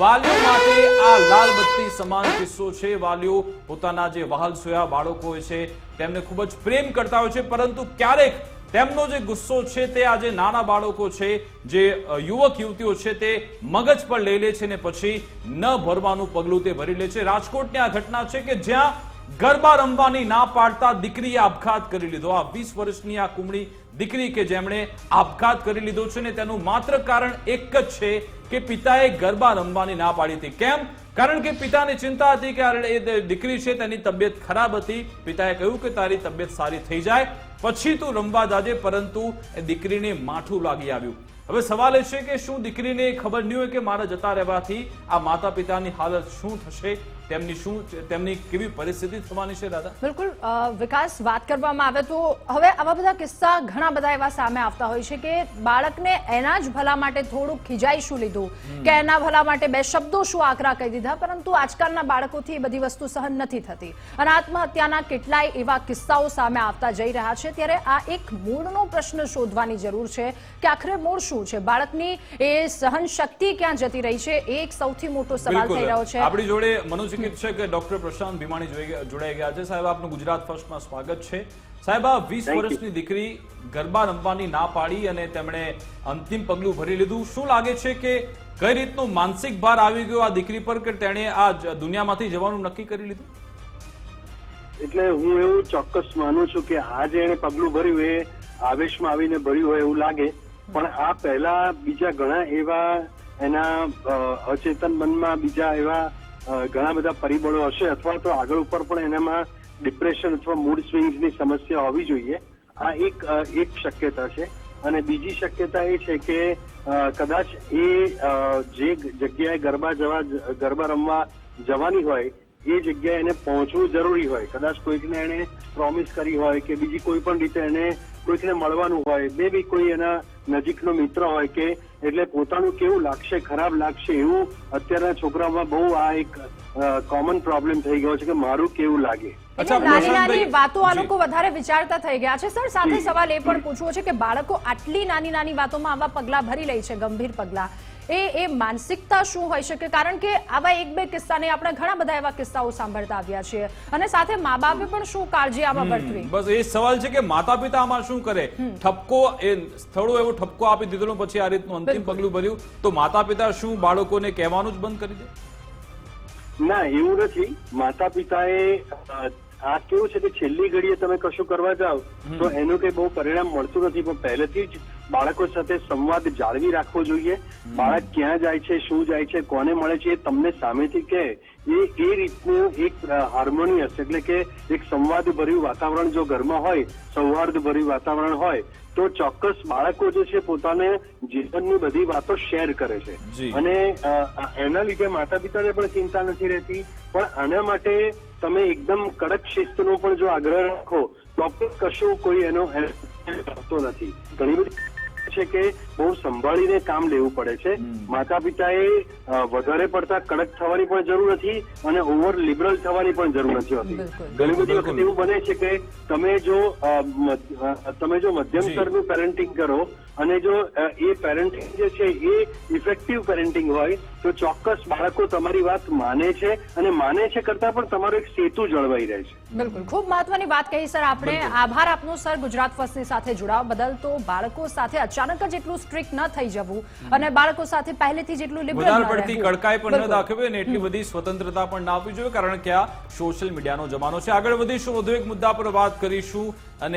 વાલીઓ માટે આ લાલ બત્તી સમાન કિસ્સો છે. વાલીઓ પોતાના જે વહાલ સોયા બાળકો હોય છે, તેમને ખૂબ જ પ્રેમ કરતા હોય છે, પરંતુ ક્યારેક તેમનો જે ગુસ્સો છે તે આ જે નાના બાળકો છે, જે યુવક યુવતીઓ છે તે મગજ પર લઈ લે છે ને પછી ન ભરવાનું પગલું તે ભરી લે છે. રાજકોટની આ ઘટના છે કે જ્યાં ગરબા રમવાની ના પાડતા દીકરીએ આપઘાત કરી લીધો. આ વીસ વર્ષની આ કુમળી દીકરી કે જેમણે આપઘાત કરી લીધો છે ને તેનું માત્ર કારણ એક જ છે કે પિતાએ ગરબા રમવાની ના પાડી હતી. કેમ? કારણ કે પિતાને ચિંતા હતી કે આ દીકરી છે, તેની તબિયત ખરાબ હતી. પિતાએ કહ્યું કે તારી તબિયત સારી થઈ જાય, પછી તું રમવા જાજે, પરંતુ એ દીકરીને માઠું લાગી આવ્યું. હવે સવાલ એ છે કે શું દીકરીને ખબર નહીં હોય કે મારા જતા રહેવાથી આ માતા પિતાની હાલત શું થશે? તેમની શું તેમની કેવી પરિસ્થિતિ થવાની છે દાદા? બિલકુલ વિકાસ વાત કરવામાં આવે તો હવે આવા બધા કિસ્સા ઘણા બધા એવા સામે આવતા હોય છે કે બાળકને એના જ ભલા માટે થોડું ખીજાઈ શું લીધું કે એના ભલા માટે બે શબ્દો શું આકરા કહી દીધા પરંતુ આજકાલના બાળકોથી એ બધી વસ્તુ સહન નથી થતી. અને આત્મહત્યાના કેટલાય એવા કિસ્સાઓ સામે આવતા જઈ રહ્યા છે. ત્યારે આ એક મૂળનો પ્રશ્ન શોધવાની જરૂર છે કે આખરે મૂળ શું છે? બાળકની એ સહન શક્તિ ક્યાં જતી રહી છે? એ એક સૌથી મોટો સવાલ થઈ રહ્યો છે. આપણી જોડે મનોચિકિત્સક ડોક્ટર પ્રશાંત ભીમાણી જોડાઈ ગયા છે. સાહેબ આપનું ગુજરાત ફર્સ્ટમાં સ્વાગત છે. સાહેબ આ વીસ વર્ષની દીકરી ગરબા રમવાની ના પાડી અને તેમણે અંતિમ પગલું ભરી લીધું. શું લાગે છે કે કઈ રીતનો માનસિક ભાર આવી ગયો આ દીકરી પર કે તેણે આ દુનિયામાંથી જવાનું નક્કી કરી લીધું? એટલે હું એવું ચોક્કસ માનું છું કે આ જે એને પગલું ભર્યું એ આવેશમાં આવીને ભર્યું હોય એવું લાગે. પણ આ પહેલા બીજા ઘણા એવા એના અચેતન મનમાં બીજા એવા ઘણા બધા પરિબળો હશે અથવા તો આગળ ઉપર પણ એનામાં ડિપ્રેશન અથવા મૂડ સ્વિંગ્સની સમસ્યા હોવી જોઈએ. આ એક એક શક્યતા છે. અને બીજી શક્યતા એ છે કે કદાચ એ જે જગ્યાએ ગરબા જવા, ગરબા રમવા જવાની હોય, એ જગ્યાએ એને પહોંચવું જરૂરી હોય. કદાચ કોઈકને એને પ્રોમિસ કરી હોય કે બીજી કોઈ પણ રીતે એને કોઈકને મળવાનું હોય બે બી કોઈ એના નજીકનો મિત્ર હોય કે એટલે પોતાનું કેવું લાગશે ખરાબ લાગશે એવું અત્યારના છોકરાઓમાં બહુ આ એક કોમન પ્રોબ્લેમ થઈ ગયો છે કે મારું કેવું લાગે. નાની નાની વાતો આ લોકો વધારે વિચારતા થઈ ગયા છે. સર સાથે સવાલ એ પણ પૂછવો છે કે બાળકો આટલી નાની નાની વાતોમાં આવા પગલા ભરી લે છે ગંભીર પગલા. એ એ માનસિકતા શું હોઈ શકે? કારણ કે આવા એક બે કિસ્સાને આપણે ઘણા બધા એવા કિસ્સાઓ સાંભળતા આવ્યા છીએ. અને સાથે મા બાપે પણ શું કાળજી આમાં વર્તવી? બસ એ સવાલ છે કે માતા પિતા આમાં શું કરે? ઠપકો એ સ્થળો એવો ઠપકો આપી દીધો પછી આ રીતનું અંતિમ પગલું ભર્યું? તો માતા પિતા શું બાળકોને કહેવાનું જ બંધ કરી દે? ના, એવું નથી. માતા પિતાએ આ કેવું છે કે છેલ્લી ઘડીએ તમે કશું કરવા જાઓ તો એનું કઈ બહુ પરિણામ મળતું નથી. પણ પહેલેથી જ બાળકો સાથે સંવાદ જાળવી રાખવો જોઈએ. બાળક ક્યાં જાય છે શું જાય છે કોને મળે છે એ તમને સામેથી કહે. એ એ રીતનું એક હાર્મોનિયસ એટલે કે એક સંવાદ ભર્યું વાતાવરણ જો ઘરમાં હોય સૌહાર્દ ભર્યું વાતાવરણ હોય તો ચોક્કસ બાળકો જે છે પોતાને જીવનની બધી વાતો શેર કરે છે. અને એના લીધે માતા પિતાને પણ ચિંતા નથી રહેતી. પણ આના માટે તમે એકદમ કડક શિસ્તનો પણ જો આગ્રહ રાખો તો પણ કશું કોઈ એનો થતો નથી. ઘણી બધી છે કે બહુ સંભાળીને કામ લેવું પડે છે. માતા પિતાએ વધારે પડતા કડક થવાની પણ જરૂર નથી અને ઓવર લિબરલ થવાની પણ જરૂર નથી હોતી. ઘણી બધી વખત એવું બને છે કે તમે જો તમે જો મધ્યમ સ્તરનું પેરેન્ટિંગ કરો અને જો એ પેરેન્ટિંગ જે છે એ ઇફેક્ટિવ પેરેન્ટિંગ હોય તો ચોક્કસ બાળકો તમારી વાત માને છે અને માને છે કરતા પણ તમારો એક સેતુ જળવાઈ રહે છે. બિલકુલ. ખૂબ મહત્વની વાત કહી સર આપણે. આભાર આપનો સર ગુજરાત ફર્સ્ટની સાથે જોડાવા બદલ. તો બાળકો સાથે અચાનક જ એટલું સ્ટ્રિક્ટ ન થઈ જવું અને બાળકો સાથે પહેલેથી જેટલું લિબરલ પડતી કડકાઈ પણ ન દાખવે અને એટલી બધી સ્વતંત્રતા પણ ના આપવી જોઈએ કારણ કે આ સોશિયલ મીડિયાનો જમાનો છે. આગળ વધીશું વધુ એક મુદ્દા પર વાત કરીશું અને